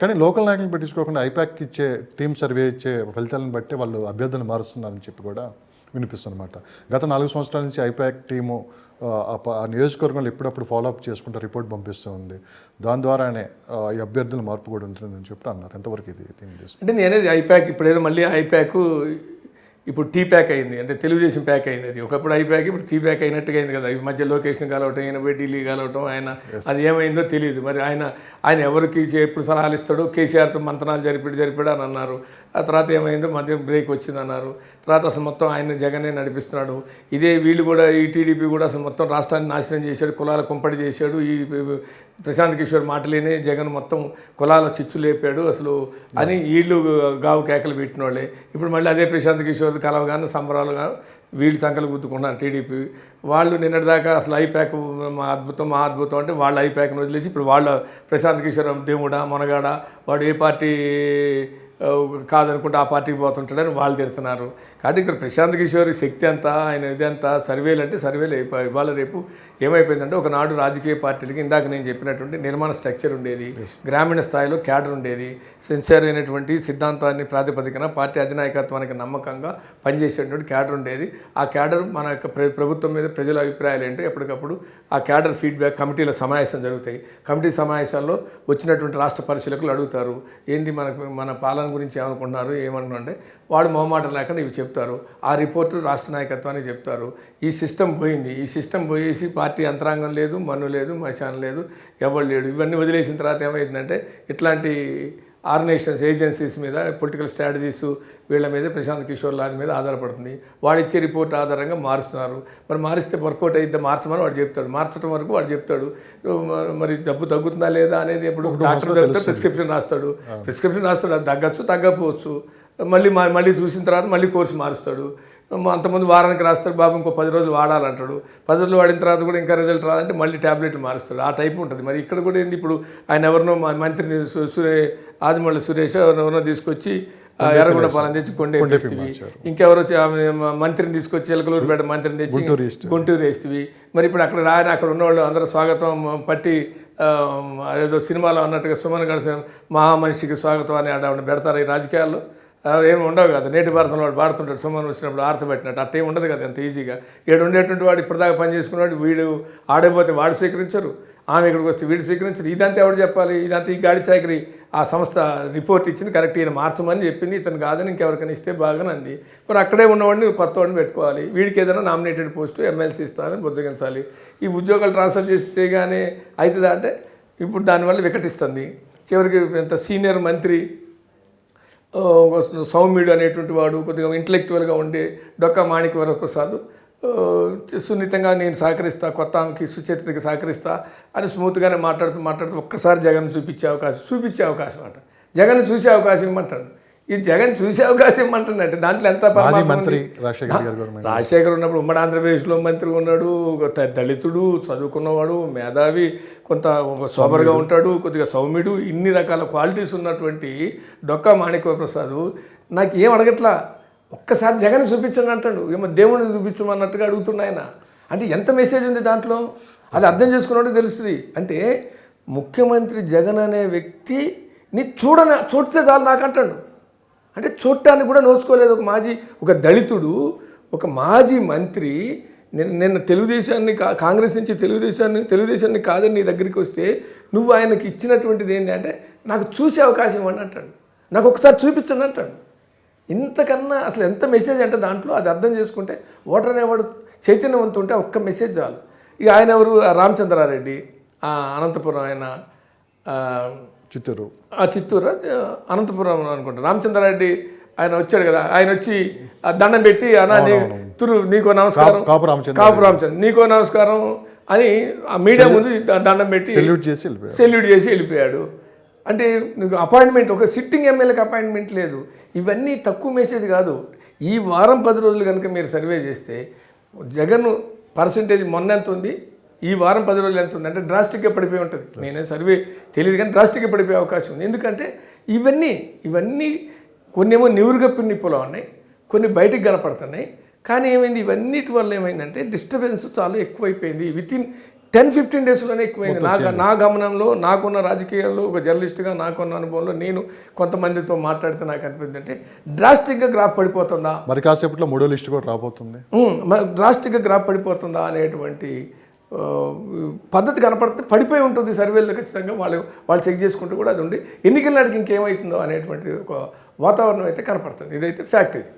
కానీ లోకల్ నాయకులను పెట్టించుకోకుండా ఐపాక్ ఇచ్చే టీం సర్వే ఇచ్చే ఫలితాలను బట్టి వాళ్ళు అభ్యర్థులను మారుస్తున్నారని చెప్పి కూడా వినిపిస్తుందన్నమాట. గత నాలుగు సంవత్సరాల నుంచి ఐపాక్ టీము ఆ, నియోజకవర్గంలో ఎప్పుడప్పుడు ఫాలో అప్ చేసుకుంటూ రిపోర్ట్ పంపిస్తూ ఉంది. దాని ద్వారానే ఆ, ఈ అభ్యర్థుల మార్పు కూడా ఉంటుందని చెప్పి అన్నారు. ఎంతవరకు ఇది అంటే నేనేది ఐప్యాక్ ఇప్పుడు మళ్ళీ ఐప్యాక్ ఇప్పుడు టీ ప్యాక్ అయింది. అంటే తెలుగుదేశం ప్యాక్ అయింది అది. ఒకప్పుడు ఐప్యాక్ ఇప్పుడు టీ ప్యాక్ అయినట్టుగా అయింది కదా. ఈ మధ్య లొకేషన్ కలవటం ఆయన పోయి ఢిల్లీ కలవటం ఆయన అది ఏమైందో తెలియదు మరి ఆయన ఆయన ఎవరికి చే- ఎప్పుడు సలహాలు ఇస్తాడో కేసీఆర్తో మంతనాలు జరిపిడు జరిపాడు అని అన్నారు. ఆ తర్వాత ఏమైందో మధ్య బ్రేక్ వచ్చింది అన్నారు. తర్వాత అసలు మొత్తం ఆయన జగనే నడిపిస్తున్నాడు. ఇదే వీళ్ళు కూడా ఈ టీడీపీ కూడా అసలు మొత్తం రాష్ట్రాన్ని నాశనం చేశాడు కులాల కుంపడి చేశాడు. ఈ ప్రశాంత్ కిషోర్ మాటలేనే జగన్ మొత్తం కులాల చిచ్చు లేపాడు అసలు అని వీళ్ళు గావు కేకలు పెట్టిన వాళ్ళే ఇప్పుడు మళ్ళీ అదే ప్రశాంత్ కిషోర్ కలవగానే సంబరాలుగా వీళ్ళు సంకలు గుర్తుకున్నారు టీడీపీ. వాళ్ళు నిన్నటిదాకా అసలు ఐప్యాక్ మా అద్భుతం మా అద్భుతం అంటే వాళ్ళు ఐప్యాక్ను వదిలేసి ఇప్పుడు వాళ్ళ ప్రశాంత్ కిషోర్ దేవుడా మొనగాడ వాడు ఏ పార్టీ కాదనుకుంటే ఆ పార్టీకి పోతుంటాడని వాళ్ళు తిడుతున్నారు. కాబట్టి ఇక్కడ ప్రశాంత్ కిషోర్ శక్తి అంతా ఆయన ఇదంతా సర్వేలు అంటే సర్వేలు అయిపోయి ఇవాళ రేపు ఏమైపోయిందంటే ఒకనాడు రాజకీయ పార్టీలకి ఇందాక నేను చెప్పినటువంటి నిర్మాణ స్ట్రక్చర్ ఉండేది గ్రామీణ స్థాయిలో క్యాడర్ ఉండేది సిన్సియర్ అయినటువంటి సిద్ధాంతాన్ని ప్రాతిపదికన పార్టీ అధినాయకత్వానికి నమ్మకంగా పనిచేసేటువంటి క్యాడర్ ఉండేది. ఆ క్యాడర్ మన యొక్క ప్ర- ప్రభుత్వం మీద ప్రజల అభిప్రాయాలు ఏంటో ఎప్పటికప్పుడు ఆ క్యాడర్ ఫీడ్బ్యాక్ కమిటీల సమావేశం జరుగుతాయి. కమిటీ సమావేశాల్లో వచ్చినటువంటి రాష్ట్ర పరిశీలకులు అడుగుతారు ఏంది మనకు మన పాలన గురించి ఏమనుకుంటున్నారు ఏమనుకుంటే వాడు మొహమాట లేకుండా ఇవి చెప్తారు. ఆ రిపోర్టు రాష్ట్ర నాయకత్వానికి చెప్తారు. ఈ సిస్టమ్ పోయింది. ఈ సిస్టమ్ పోయేసి పార్టీ యంత్రాంగం లేదు మన్ను లేదు మశాన్ లేదు ఎవరు లేడు. ఇవన్నీ వదిలేసిన తర్వాత ఏమైందంటే ఇట్లాంటి ఆర్గనైజేషన్స్ ఏజెన్సీస్ మీద పొలిటికల్ స్ట్రాటజీస్ వీళ్ళ మీద ప్రశాంత్ కిషోర్ లాల్ మీద ఆధారపడుతుంది. వాడు ఇచ్చే రిపోర్ట్ ఆధారంగా మారుస్తున్నారు. మరి మారిస్తే వర్కౌట్ అయితే మార్చమని వాడు చెప్తాడు. మార్చడం వరకు వాడు చెప్తాడు. మరి జబ్బు తగ్గుతుందా లేదా అనేది ఇప్పుడు డాక్టర్ చెప్తే ప్రిస్క్రిప్షన్ రాస్తాడు. ప్రిస్క్రిప్షన్ రాస్తాడు. అది తగ్గచ్చు తగ్గకపోవచ్చు. మళ్ళీ మళ్ళీ చూసిన తర్వాత మళ్ళీ కోర్సు మారుస్తాడు. అంతకుముందు వారానికి రాస్తాడు బాబు ఇంకో పది రోజులు వాడాలంటాడు. పది రోజులు వాడిన తర్వాత కూడా ఇంకా రిజల్ట్ రాదంటే మళ్ళీ ట్యాబ్లెట్లు మారుస్తాడు. ఆ టైప్ ఉంటుంది. మరి ఇక్కడ కూడా ఏంది ఇప్పుడు ఆయన ఎవరినో మంత్రిని సురే ఆదిమళ్ళ సురేష్ ఎవరినో తీసుకొచ్చి ఎర్రగొండ పాలన తెచ్చి కొండే తెచ్చివి. ఇంకెవరో మంత్రిని తీసుకొచ్చి ఎలకలూరుపేట మంత్రిని తెచ్చి గుంటూరు వేస్తేవి. మరి ఇప్పుడు అక్కడ రాయని అక్కడ ఉన్నవాళ్ళు అందరూ స్వాగతం పట్టి అదేదో సినిమాలో అన్నట్టుగా సుమన్ గడిచిన మహామనిషికి స్వాగతం అని ఆడ పెడతారు ఈ రాజకీయాల్లో. ఏమి ఉండవు కదా. నేటి భారతంలో వాడు పాడుతుంటాడు సుమన్ వచ్చినప్పుడు ఆర్తపెట్టినట్టు అట్ట ఏమి ఉండదు కదా అంత ఈజీగా. ఏడు ఉండేటువంటి వాడు ఇప్పటిదాకా పని చేసుకున్నాడు వీడు ఆడైపోతే వాడు స్వీకరించరు. ఆమె ఇక్కడికి వస్తే వీడు స్వీకరించరు. ఇదంతా ఎవరు చెప్పాలి? ఇదంతా ఈ గాడి చాకరి. ఆ సంస్థ రిపోర్ట్ ఇచ్చింది కరెక్ట్ ఈయన మార్చమని చెప్పింది. ఇతను కాదని ఇంకెవరికైనా ఇస్తే బాగానే అంది. మరి అక్కడే ఉన్నవాడిని కొత్త వాడిని పెట్టుకోవాలి. వీడికి ఏదైనా నామినేటెడ్ పోస్టు ఎమ్మెల్సీ ఇస్తారని బుద్ధగించాలి ఈ ఉద్యోగాలు ట్రాన్స్ఫర్ చేస్తే కానీ అవుతుందా? అంటే ఇప్పుడు దానివల్ల వికటిస్తుంది. చివరికి ఎంత సీనియర్ మంత్రి సౌమ్యుడు అనేటువంటి వాడు కొద్దిగా ఇంటలెక్చువల్గా ఉండే డొక్కా మాణిక వరప్రసాద్. సున్నితంగా నేను సహకరిస్తా కొత్త ఆమెకి సుచరితకి సహకరిస్తా అని స్మూత్గానే మాట్లాడుతూ మాట్లాడుతూ ఒక్కసారి జగన్ చూపించే అవకాశం చూపించే అవకాశం అంట. జగన్ చూసే అవకాశం ఇమ్మంటాడు ఈ జగన్ చూసే అవకాశం ఇమ్మంటాడంటే దాంట్లో ఎంత? మంత్రి రాజశేఖర్ ఉన్నప్పుడు ఉమ్మడి ఆంధ్రప్రదేశ్లో మంత్రి ఉన్నాడు దళితుడు చదువుకున్నవాడు మేధావి కొంత ఒక సోబర్గా ఉంటాడు కొద్దిగా సౌమ్యుడు ఇన్ని రకాల క్వాలిటీస్ ఉన్నటువంటి డొక్కా మాణిక్య ప్రసాద్ నాకు ఏం అడగట్లా? ఒక్కసారి జగన్ చూపించండి అంటాడు. ఏమో దేవుడిని చూపించమన్నట్టుగా అడుగుతున్నా ఆయన. అంటే ఎంత మెసేజ్ ఉంది దాంట్లో? అది అర్థం చేసుకున్నట్టు తెలుస్తుంది. అంటే ముఖ్యమంత్రి జగన్ అనే వ్యక్తిని చూడన చూడితే చాలు నాకు అంటాడు అంటే చూడటానికి కూడా నోచుకోలేదు. ఒక మాజీ ఒక దళితుడు ఒక మాజీ మంత్రి నిన్న నిన్న తెలుగుదేశాన్ని కా- కాంగ్రెస్ నుంచి తెలుగుదేశాన్ని తెలుగుదేశాన్ని కాదని నీ దగ్గరికి వస్తే నువ్వు ఆయనకి ఇచ్చినటువంటిది ఏంటి అంటే నాకు చూసే అవకాశం ఇవ్వండి అంటాడు. నాకు ఒకసారి చూపించండి అంటాడు. ఇంతకన్నా అసలు ఎంత మెసేజ్ అంటే దాంట్లో అది అర్థం చేసుకుంటే ఓటర్ అనేవాడు చైతన్యవంతు ఉంటే ఒక్క మెసేజ్ చాలు. ఇక ఆయన ఎవరు? రామచంద్రారెడ్డి అనంతపురం ఆయన చిత్తూరు. ఆ చిత్తూరు? అనంతపురం అనుకుంటా. రామచంద్రారెడ్డి ఆయన వచ్చాడు కదా. ఆయన వచ్చి దండం పెట్టి అన్నా నీ తురు నీకో నమస్కారం. కాపు రామచంద్ర కాపు రామచంద్ర నీకో నమస్కారం అని ఆ మీడియా ముందు దండం పెట్టి సెల్యూట్ చేసి సెల్యూట్ చేసి వెళ్ళిపోయాడు. అంటే నీకు అపాయింట్మెంట్ ఒక సిట్టింగ్ ఎమ్మెల్యేకి అపాయింట్మెంట్ లేదు. ఇవన్నీ తక్కువ మెసేజ్ కాదు. ఈ వారం పది రోజులు కనుక మీరు సర్వే చేస్తే జగన్ పర్సంటేజ్ మొన్న ఎంత ఉంది ఈ వారం పది రోజులు ఎంత ఉంది? అంటే డ్రాస్టిక్గా పడిపోయి ఉంటుంది. నేనే సర్వే తెలియదు కానీ డ్రాస్టిక్గా పడిపోయే అవకాశం ఉంది. ఎందుకంటే ఇవన్నీ ఇవన్నీ కొన్ని ఏమో నివురుగప్పిన నిప్పులో ఉన్నాయి. కొన్ని బయటికి కనపడుతున్నాయి. కానీ ఏమైంది? ఇవన్నిటి వల్ల ఏమైందంటే డిస్టర్బెన్స్ చాలా ఎక్కువైపోయింది. విత్ ఇన్ టెన్ ఫిఫ్టీన్ డేస్లోనే ఎక్కువైంది. నా నా గమనంలో నాకున్న రాజకీయాల్లో ఒక జర్నలిస్ట్గా నాకున్న అనుభవంలో నేను కొంతమందితో మాట్లాడితే నాకు అనిపించింది అంటే డ్రాస్టిక్గా గ్రాఫ్ పడిపోతుందా? మరి కాసేపట్లో మూడో లిస్ట్ కూడా రాబోతుంది. డ్రాస్టిక్గా గ్రాఫ్ పడిపోతుందా అనేటువంటి పద్ధతి కనపడుతుంది పడిపోయి ఉంటుంది సర్వేలు ఖచ్చితంగా. వాళ్ళు వాళ్ళు చెక్ చేసుకుంటూ కూడా అది ఉండి ఎన్నికల నాటికి ఇంకేమవుతుందో అనేటువంటి ఒక వాతావరణం అయితే కనపడుతుంది. ఇదైతే ఫ్యాక్ట్ ఇది.